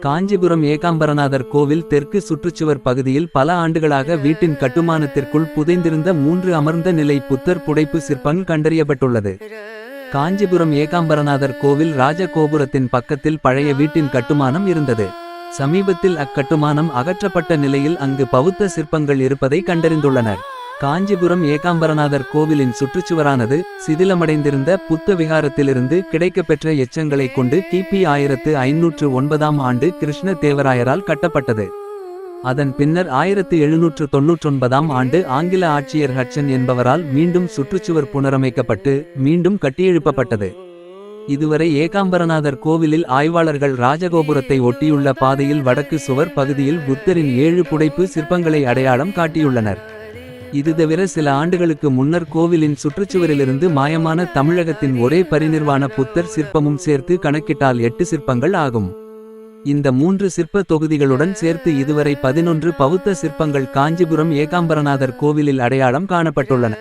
காஞ்சிபுரம் ஏகாம்பரநாதர் கோவில் தெற்கு சுற்றுச்சுவர் பகுதியில் பல ஆண்டுகளாக வீட்டின் கட்டுமானத்திற்குள் புதைந்திருந்த மூன்று அமர்ந்த நிலை புத்தர் புடைப்பு சிற்பம் கண்டறியப்பட்டுள்ளது. காஞ்சிபுரம் ஏகாம்பரநாதர் கோவில் ராஜகோபுரத்தின் பக்கத்தில் பழைய வீட்டின் கட்டுமானம் இருந்தது. சமீபத்தில் அக்கட்டுமானம் அகற்றப்பட்ட நிலையில் அங்கு பௌத்த சிற்பங்கள் இருப்பதை கண்டறிந்துள்ளனர். காஞ்சிபுரம் ஏகாம்பரநாதர் கோவிலின் சுற்றுச்சுவரானது சிதிலமடைந்திருந்த புத்த விகாரத்திலிருந்து கிடைக்கப்பெற்ற எச்சங்களைக் கொண்டு கிபி ஆயிரத்து ஐநூற்று ஒன்பதாம் ஆண்டு கிருஷ்ண தேவராயரால் கட்டப்பட்டது. அதன் பின்னர் ஆயிரத்து எழுநூற்று தொன்னூற்றொன்பதாம் ஆண்டு ஆங்கில ஆட்சியர் ஹட்சன் என்பவரால் மீண்டும் சுற்றுச்சுவர் புனரமைக்கப்பட்டு மீண்டும் கட்டியெழுப்பப்பட்டது. இதுவரை ஏகாம்பரநாதர் கோவிலில் ஆய்வாளர்கள் ராஜகோபுரத்தை ஒட்டியுள்ள பாதையில் வடக்கு சுவர் பகுதியில் புத்தரின் ஏழு புடைப்பு சிற்பங்களை அடையாளம் காட்டியுள்ளனர். இது தவிர சில ஆண்டுகளுக்கு முன்னர் கோவிலின் சுற்றுச்சுவரிலிருந்து மாயமான தமிழகத்தின் ஒரே பரிநிர்வாண புத்தர் சிற்பமும் சேர்த்து கணக்கிட்டால் எட்டு சிற்பங்கள் ஆகும். இந்த மூன்று சிற்ப தொகுதிகளுடன் சேர்த்து இதுவரை பதினொன்று பௌத்த சிற்பங்கள் காஞ்சிபுரம் ஏகாம்பரநாதர் கோவிலில் அடையாளம் காணப்பட்டுள்ளன.